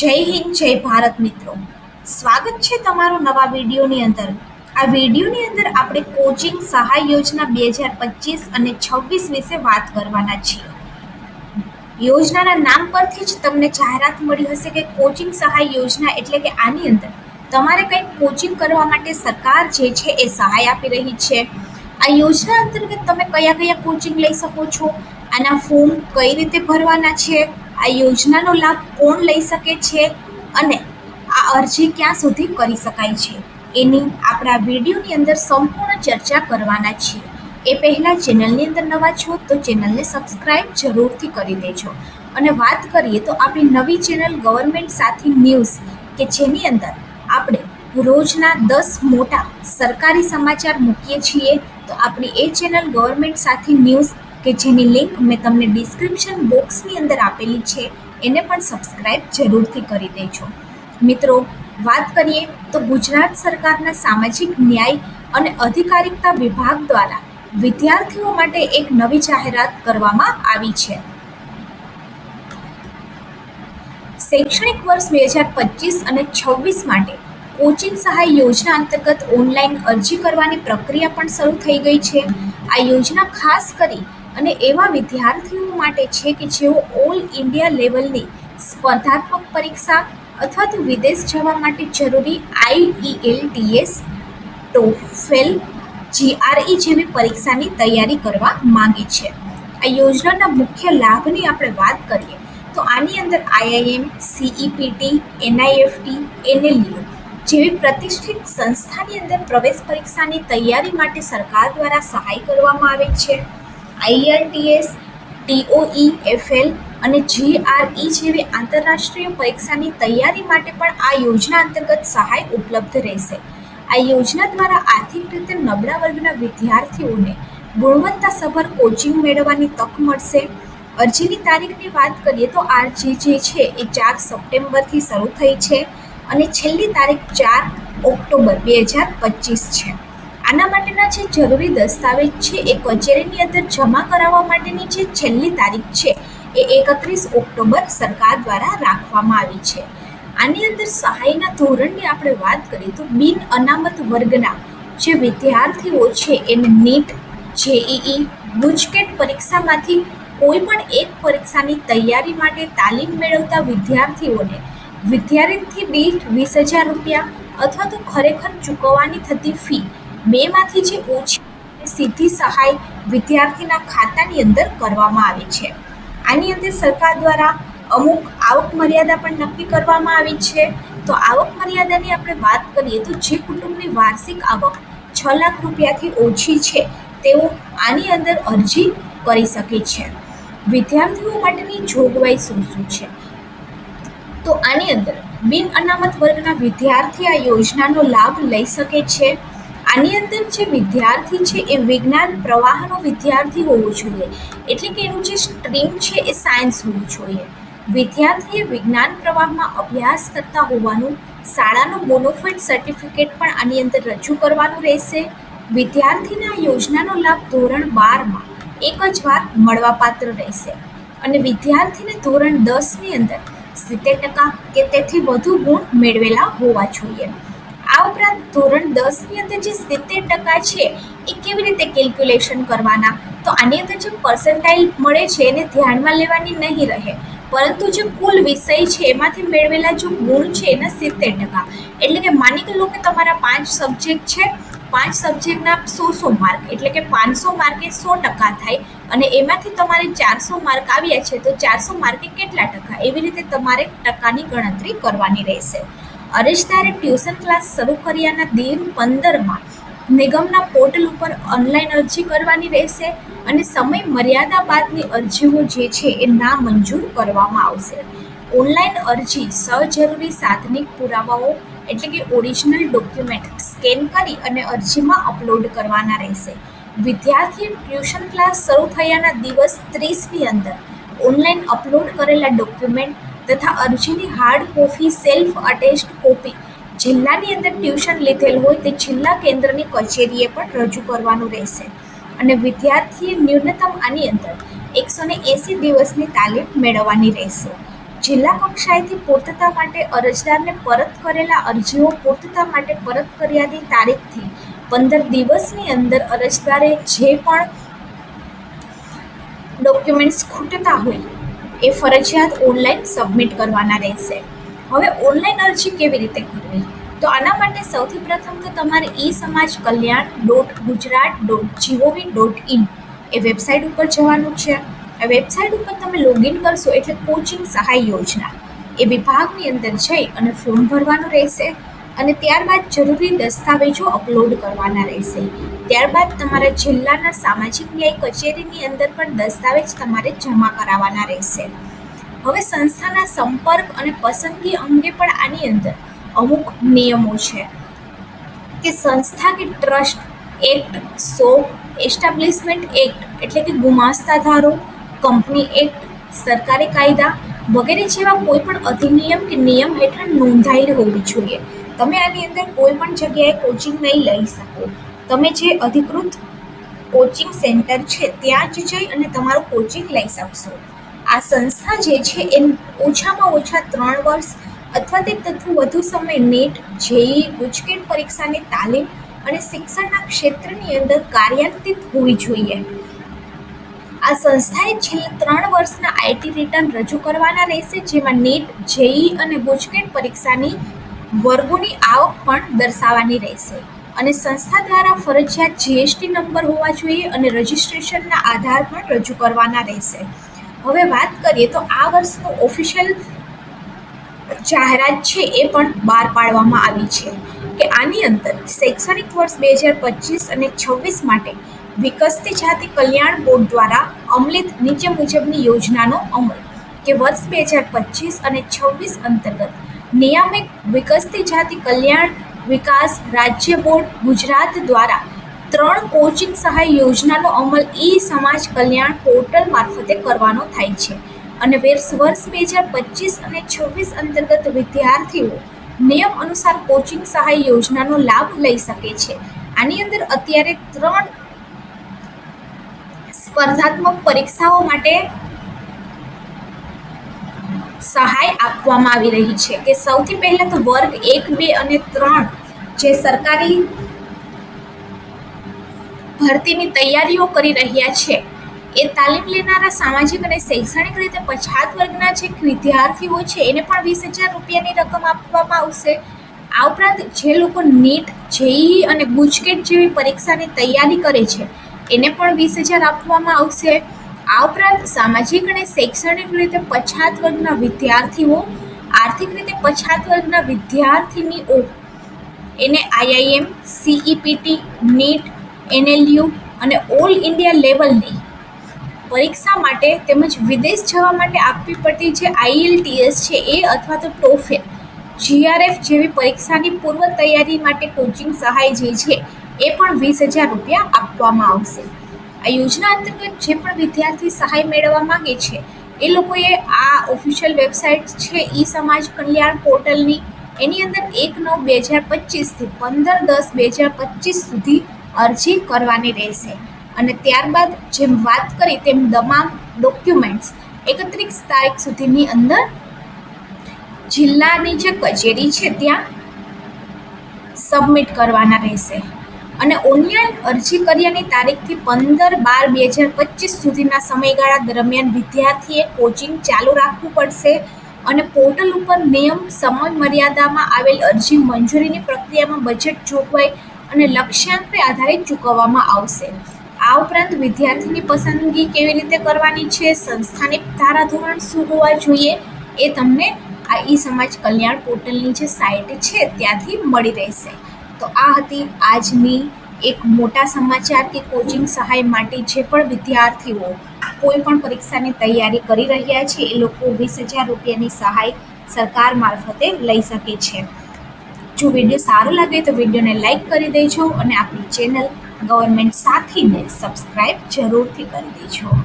જય હિન્દ, જય ભારત મિત્રો. સ્વાગત છે તમારું નવા વિડીયોની અંદર. આ વિડીયોની અંદર આપણે કોચિંગ સહાય યોજના બે હજાર પચીસ અને છવ્વીસ વિશે વાત કરવાના છીએ. યોજનાના નામ પરથી જ તમને જાહેરાત મળી હશે કે કોચિંગ સહાય યોજના એટલે કે આની અંદર તમારે કંઈક કોચિંગ કરવા માટે સરકાર જે છે એ સહાય આપી રહી છે. આ યોજના અંતર્ગત તમે કયા કયા કોચિંગ લઈ શકો છો? આના ફોર્મ કઈ રીતે ભરવાના છે? આ યોજનાનો લાભ કોણ લઈ શકે છે અને આ અરજી ક્યાં સુધી કરી શકાય છે? એની આપણા વિડીયોની અંદર સંપૂર્ણ ચર્ચા કરવાના છીએ. એ પહેલાં ચેનલની અંદર નવા છો તો ચેનલને સબસ્ક્રાઈબ જરૂરથી કરી દેજો. અને વાત કરીએ તો આપણી નવી ચેનલ ગવર્મેન્ટ સાથી ન્યૂઝ કે જેની અંદર આપણે રોજના દસ મોટા સરકારી સમાચાર મૂકીએ છીએ તો આપણી એ ચેનલ ગવર્મેન્ટ સાથી ન્યૂઝ કે જેની લિંક મેં તમને ડિસ્ક્રિપ્શન બોક્સની અંદર આપેલી છે, એને પણ સબસ્ક્રાઇબ જરૂરથી કરી દેજો. મિત્રો, વાત કરીએ તો ગુજરાત સરકારના સામાજિક ન્યાય અને અધિકારિકતા વિભાગ દ્વારા વિદ્યાર્થીઓ માટે એક નવી જાહેરાત કરવામાં આવી છે. શૈક્ષણિક વર્ષ બે હજાર પચીસ અને છવ્વીસ માટે કોચિંગ સહાય યોજના અંતર્ગત ઓનલાઈન અરજી કરવાની પ્રક્રિયા પણ શરૂ થઈ ગઈ છે. આ યોજના ખાસ કરી અને એવા વિદ્યાર્થીઓ માટે છે કે જેઓ ઓલ ઇન્ડિયા લેવલની સ્પર્ધાત્મક પરીક્ષા અથવા તો વિદેશ જવા માટે જરૂરી આઈઈએલટીએસ ટોફેલ જીઆરઈ જેવી પરીક્ષાની તૈયારી કરવા માંગે છે. આ યોજનાના મુખ્ય લાભની આપણે વાત કરીએ તો આની અંદર આઈઆઈએમ સીઈપીટી એનઆઈએફટી એનએલયુ જેવી પ્રતિષ્ઠિત સંસ્થાની અંદર પ્રવેશ પરીક્ષાની તૈયારી માટે સરકાર દ્વારા સહાય કરવામાં આવે છે. આઈઆરટીએસ ટીઓઈ એફએલ અને જીઆરઈ જેવી આંતરરાષ્ટ્રીય પરીક્ષાની તૈયારી માટે પણ આ યોજના અંતર્ગત સહાય ઉપલબ્ધ રહેશે. આ યોજના દ્વારા આર્થિક રીતે નબળા વર્ગના વિદ્યાર્થીઓને ગુણવત્તાસભર કોચિંગ મેળવવાની તક મળશે. અરજીની તારીખની વાત કરીએ તો અરજી જે છે એ ચાર સપ્ટેમ્બરથી શરૂ થઈ છે અને છેલ્લી તારીખ ચાર ઓક્ટોબર બે હજાર પચીસ છે. આના માટેના જે જરૂરી દસ્તાવેજ છે એ કચેરીની અંદર જમા કરાવવા માટેની જે છેલ્લી તારીખ છે એ એકત્રીસ ઓક્ટોબર સરકાર દ્વારા રાખવામાં આવી છે. આની અંદર સહાયના ધોરણની આપણે વાત કરીએ તો બિન અનામત વર્ગના જે વિદ્યાર્થીઓ છે એને નીટ, જેઈઈ, ગુજકેટ પરીક્ષામાંથી કોઈ પણ એક પરીક્ષાની તૈયારી માટે તાલીમ મેળવતા વિદ્યાર્થીઓને વિદ્યાર્થી દીઠ વીસ હજાર રૂપિયા અથવા તો ખરેખર ચૂકવવાની થતી ફી બેમાંથી જે ઓછી સીધી સહાય વિદ્યાર્થીના ખાતાની અંદર કરવામાં આવે છે. આની અંદર સરકાર દ્વારા અમુક આવક મર્યાદા પણ નક્કી કરવામાં આવી છે. તો આવક મર્યાદાની આપણે વાત કરીએ તો જે કુટુંબની વાર્ષિક આવક છ લાખ રૂપિયાથી ઓછી છે, તેઓ આની અંદર અરજી કરી શકે છે. વિદ્યાર્થીઓ માટેની જોગવાઈ શું શું છે? તો આની અંદર બિન અનામત વર્ગના વિદ્યાર્થી આ યોજનાનો લાભ લઈ શકે છે. આની અંદર જે વિદ્યાર્થી છે એ વિજ્ઞાન પ્રવાહનો વિદ્યાર્થી હોવો જોઈએ. એટલે કે એનું જે સ્ટ્રીમ છે એ સાયન્સ હોવું જોઈએ. વિદ્યાર્થીએ વિજ્ઞાન પ્રવાહમાં અભ્યાસ કરતા હોવાનું, શાળાનું બોનોફાઇડ સર્ટિફિકેટ પણ આની અંદર રજૂ કરવાનું રહેશે. વિદ્યાર્થીને યોજનાનો લાભ ધોરણ બારમાં એક જ વાર મળવાપાત્ર રહેશે. અને વિદ્યાર્થીને ધોરણ દસની અંદર સિત્તેર ટકા કે તેથી વધુ ગુણ મેળવેલા હોવા જોઈએ. આ ઉપરાંત ધોરણ દસની અંદર જે સિત્તેર ટકા છે, એ કેવી રીતે કેલ્ક્યુલેશન કરવાના? તો આની અંદર જે પર્સન્ટાઇલ મળે છે, એને ધ્યાનમાં લેવાની નહીં રહે. પરંતુ જે કુલ વિષય છે, એમાંથી મેળવેલા જો ગુણ છે, એના સિત્તેર ટકા. એટલે કે માની લો કે તમારા પાંચ સબ્જેક્ટ છે, પાંચ સબ્જેક્ટના સો સો માર્ક એટલે કે પાંચસો માર્કે સો ટકા થાય, અને એમાંથી તમારે ચારસો માર્ક આવ્યા છે, તો ચારસો માર્કે કેટલા ટકા? એવી રીતે તમારે ટકાની ગણતરી કરવાની રહેશે. અરજદારે ટ્યુશન ક્લાસ શરૂ કર્યાના દિન પંદરમાં નિગમના પોર્ટલ ઉપર ઓનલાઈન અરજી કરવાની રહેશે અને સમય મર્યાદા બાદની અરજીઓ જે છે એ નામંજૂર કરવામાં આવશે. ઓનલાઈન અરજી સજરૂરી સાધનિક પુરાવાઓ એટલે કે ઓરિજિનલ ડોક્યુમેન્ટ સ્કેન કરી અને અરજીમાં અપલોડ કરવાના રહેશે. વિદ્યાર્થીએ ટ્યુશન ક્લાસ શરૂ થયાના દિવસ ત્રીસની અંદર ઓનલાઈન અપલોડ કરેલા ડોક્યુમેન્ટ તથા અરજીની hard copy self attest copy જિલ્લાની અંદર ટ્યુશન લીધેલ હોય તે જિલ્લા કેન્દ્રની કચેરીએ પણ રજૂ કરવાનું રહેશે. અને વિદ્યાર્થીએ ન્યૂનતમ આની અંદર એકસો ને એંસી દિવસની તાલીમ મેળવવાની રહેશે. જિલ્લા કક્ષાએથી પૂર્તતા માટે અરજદારને પરત કરેલા અરજીઓ પૂર્તતા માટે પરત કર્યાની તારીખથી પંદર દિવસની અંદર અરજદારે જે પણ ડોક્યુમેન્ટ્સ ખૂટતા હોય એ ફરજિયાત ઓનલાઈન સબમિટ કરવાના રહેશે. હવે ઓનલાઈન અરજી કેવી રીતે કરવી? તો આના માટે સૌથી પ્રથમ તો તમારે E Samaj Kalyan dot Gujarat dot GOV dot in A website ઉપર જવાનું છે. આ વેબસાઇટ ઉપર તમે લોગિન કરશો એટલે કોચિંગ સહાય યોજના એ વિભાગની અંદર જઈ અને ફોર્મ ભરવાનું રહેશે. અને ત્યારબાદ જરૂરી દસ્તાવેજો અપલોડ કરવાના રહેશે. ત્યારબાદ તમારા જિલ્લાના સામાજિક ન્યાય કચેરીની અંદર પણ દસ્તાવેજ તમારે જમા કરાવવાના રહેશે. હવે સંસ્થાના સંપર્ક અને પસંદગી અંગે પણ આની અંદર અમુક નિયમો છે. કે સંસ્થા કે trust act so, establishment act એટલે કે ગુમાસ્તા ધારો, કંપની એક્ટ, સરકારી કાયદા વગેરે જેવા કોઈ પણ અધિનિયમ કે નિયમ હેઠળ નોંધાયેલી હોવી જોઈએ. તમે આની અંદર કોઈ પણ જગ્યાએ કોચિંગ નહીં લઈ શકો. તમે જે અધિકૃત કોચિંગ સેન્ટર છે, ત્યાં જ જઈ અને તમારું કોચિંગ લઈ શકશો. આ સંસ્થા જે છે, એ ઓછામાં ઓછા ત્રણ વર્ષ અથવા તે તથું વધુ સમય નેટ જેઈ ગુજકેટ પરીક્ષાની તાલીમ અને શિક્ષણના ક્ષેત્રની અંદર કાર્યાન્વિત હોવી જોઈએ. આ સંસ્થાએ છેલ્લા ત્રણ વર્ષના આઈટી રિટર્ન રજૂ કરવાના રહેશે, જેમાં નેટ જેઈ અને ગુજકેટ પરીક્ષાની વર્ગોની આવક પણ દર્શાવવાની રહેશે. અને સંસ્થા દ્વારા ફરજિયાત જીએસટી નંબર હોવા જોઈએ અને રજિસ્ટ્રેશનના આધાર પણ રજૂ કરવાના રહેશે. હવે વાત કરીએ તો આ વર્ષનું ઓફિશિયલ જાહેરાત છે એ પણ બહાર પાડવામાં આવી છે કે આની અંદર શૈક્ષણિક વર્ષ બે હજાર પચીસ અને છવ્વીસ માટે વિકસતી જાતિ કલ્યાણ બોર્ડ દ્વારા અમલિત નીચે મુજબની યોજનાનો અમલ કે વર્ષ બે હજાર પચીસ અને છવ્વીસ અંતર્ગત નિયામિક વિકસતી જાતિ કલ્યાણ વિકાસ રાજ્ય બોર્ડ ગુજરાત દ્વારા ત્રણ કોચિંગ સહાય યોજનાનો અમલ ઈ સમાજ કલ્યાણ પોર્ટલ મારફતે કરવાનો થાય છે. અને વર્ષ બે હજાર પચીસ અને છવ્વીસ અંતર્ગત વિદ્યાર્થીઓ નિયમ અનુસાર કોચિંગ સહાય યોજનાનો લાભ લઈ શકે છે. આની અંદર અત્યારે ત્રણ સ્પર્ધાત્મક પરીક્ષાઓ માટે સહાય આપવામાં આવી રહી છે કે સૌથી પહેલા તો વર્ગ એક, બે અને ત્રણ જે સરકારી ભરતીની તૈયારીઓ કરી રહ્યા છે, એ તાલીમ લેનારા સામાજિક અને શૈક્ષણિક રીતે પછાત વર્ગના જે વિદ્યાર્થીઓ છે, એને પણ વીસ હજાર રૂપિયાની રકમ આપવામાં આવશે. આ ઉપરાંત જે લોકો નીટ, જેઈ અને ગુજકેટ જેવી પરીક્ષાની તૈયારી કરે છે, એને પણ વીસ હજાર આપવામાં આવશે. આ ઉપરાંત સામાજિક અને શૈક્ષણિક રીતે પછાત વર્ગના વિદ્યાર્થીઓ, આર્થિક રીતે પછાત વર્ગના વિદ્યાર્થીનીઓ, એને આઈઆઈએમ, સીઈપીટી, નીટ, એનએલયુ અને ઓલ ઇન્ડિયા લેવલની પરીક્ષા માટે તેમજ વિદેશ જવા માટે આપવી પડતી જે આઈએલટીએસ છે એ અથવા તો ટોફેલ જીઆરએફ જેવી પરીક્ષાની પૂર્વ તૈયારી માટે કોચિંગ સહાય જે છે એ પણ વીસ હજાર રૂપિયા આપવામાં આવશે. આ યોજના અંતર્ગત જે પણ વિદ્યાર્થી સહાય મેળવવા માંગે છે, એ લોકોએ આ ઓફિશિયલ વેબસાઇટ છે, ઈ સમાજ કલ્યાણ પોર્ટલની. એની અંદર એક નવ બે હજાર પચીસથી પંદર દસ બે હજાર પચીસ સુધી અરજી કરવાની રહેશે. અને ત્યારબાદ જેમ વાત કરી તેમ તમામ ડોક્યુમેન્ટ્સ એકત્રીસ તારીખ સુધીની અંદર જિલ્લાની જે કચેરી છે, ત્યાં સબમિટ કરવાના રહેશે. અને ઓનલાઈન અરજી કર્યાની તારીખથી પંદર બાર બે હજાર પચીસ સુધીના સમયગાળા દરમિયાન વિદ્યાર્થીએ કોચિંગ ચાલુ રાખવું પડશે અને પોર્ટલ ઉપર નિયમ સમય મર્યાદામાં આવેલ અરજી મંજૂરીની પ્રક્રિયામાં બજેટ જોગવાઈ અને લક્ષ્યાંક પર આધારિત ચૂકવવામાં આવશે. આ ઉપરાંત વિદ્યાર્થીની પસંદગી કેવી રીતે કરવાની છે સંસ્થાની ધારાધોરણ શું હોવા જોઈએ એ તમને આ ઈ સમાજ કલ્યાણ પોર્ટલની જે સાઇટ છે ત્યાંથી મળી રહેશે. તો આ હતી આજની એક મોટા સમાચાર કે કોચિંગ સહાય માટે જે પણ વિદ્યાર્થીઓ કોઈ પણ પરીક્ષાની તૈયારી કરી રહ્યા છે, એ લોકો વીસ હજાર રૂપિયાની સહાય સરકાર મારફતે લઈ શકે છે. જો વીડિયો સારો લાગે તો વિડીયોને લાઈક કરી દેજો અને આપણી ચેનલ ગવર્મેન્ટ સાથીને સબસ્ક્રાઈબ જરૂરથી કરી દેજો.